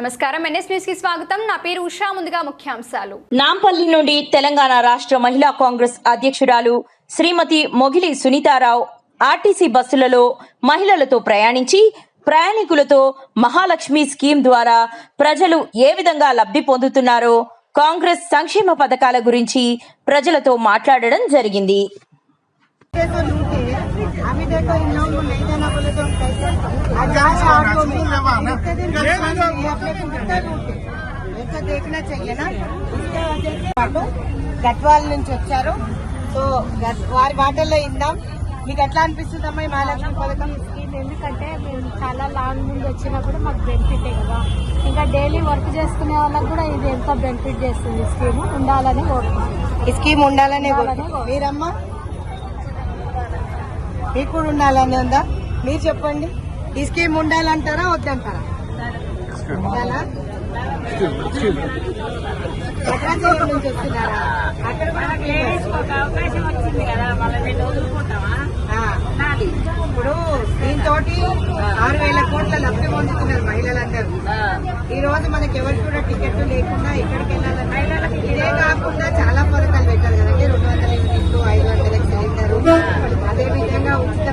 నమస్కారం. ఎన్ఎస్ న్యూస్కి స్వాగతం. నా పేరు ఉషా. ముందుగా ముఖ్యాంశాలు. నాంపల్లి నుండి తెలంగాణ రాష్ట్ర మహిళా కాంగ్రెస్ అధ్యక్షురాలు శ్రీమతి మొగిలి సునీతారావు ఆర్టీసీ బస్సులలో మహిళలతో ప్రయాణించి ప్రయాణికులతో మహాలక్ష్మి స్కీమ్ ద్వారా ప్రజలు ఏ విధంగా లబ్ధి పొందుతున్నారో కాంగ్రెస్ సంక్షేమ పథకాల గురించి ప్రజలతో మాట్లాడడం జరిగింది. ऐसा देखना चाहिए ना इसके वजह से పాటు గద్వాల నుంచి వచ్చారు సో గద్- వారి మాటల్లో ఇందాం మీకు ఎట్లా అనిపిస్తుందమ్మా ఈ మహాలక్ష్మి పథకం స్కీమ్ ఎందుకంటే మేము చాలా లాంగ్ నుండి వచ్చినా కూడా మాకు బెనిఫిటే కదా ఇంకా డైలీ వర్క్ చేసుకునే వాళ్ళకి కూడా ఇది ఎంతో బెనిఫిట్ చేస్తుంది ఈ స్కీమ్ ఉండాలని కోరుకుంటున్నాం ఈ స్కీమ్ ఉండాలనే కోరుకుంటున్నాం. మీరమ్మా మీకు కూడా ఉండాలని ఉందా మీరు చెప్పండి ఈ స్కీమ్ ఉండాలంటారా వద్దంటారా? భద్రాచలం నుంచి వస్తున్నారా? అక్కడ కూడా ఒక అవకాశం వచ్చింది కదా వాళ్ళని వదులుకుంటామా ఆ, ఇప్పుడు దీంతో ఆరు వేల కోట్ల లబ్ధి పొందుతున్నారు మహిళలందరూ. ఈ రోజు మనకి ఎవరికి కూడా టికెట్ లేకుండా ఎక్కడికి వెళ్ళాలన్నా ఇదే కాకుండా చాలా పథకాలు పెట్టారు కదండి. రెండు వందల యూనిట్లు ఐదు వందల సిలిండర్. అదే విధంగా ఉచిత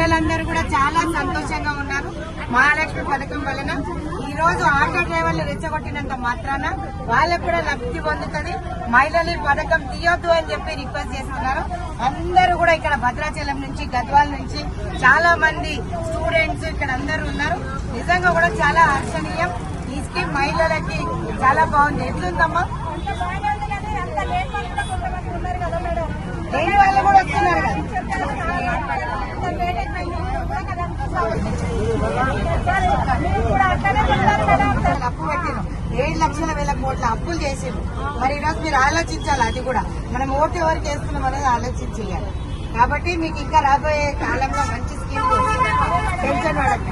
పిల్లలందరూ కూడా చాలా సంతోషంగా ఉన్నారు. మహాలక్ష్మి పథకం వలన ఈ రోజు ఆటో డ్రైవర్లు రెచ్చగొట్టినంత మాత్రాన వాళ్ళకు కూడా లబ్ధి పొందుతుంది. మహిళలు ఈ పథకం తీయొద్దు అని చెప్పి రిక్వెస్ట్ చేస్తున్నారు. అందరూ కూడా ఇక్కడ భద్రాచలం నుంచి గద్వాల నుంచి చాలా మంది స్టూడెంట్స్ ఇక్కడ అందరూ ఉన్నారు. నిజంగా కూడా చాలా హర్షణీయం. ఈ స్కీమ్ మహిళలకి చాలా బాగుంది. ఎట్లుందమ్మా లేని వాళ్ళు కూడా వస్తున్నారు కదా అప్పు పెట్టిను ఏడు లక్షల వేల కోట్ల అప్పులు చేసిండు మరి ఈరోజు మీరు ఆలోచించాలి అది కూడా. మనం ఓటు ఎవరికి వేస్తున్నాం అనేది ఆలోచించేయాలి. కాబట్టి మీకు ఇంకా రాబోయే కాలంలో మంచి స్కీమ్ పెన్షన్ వాడక.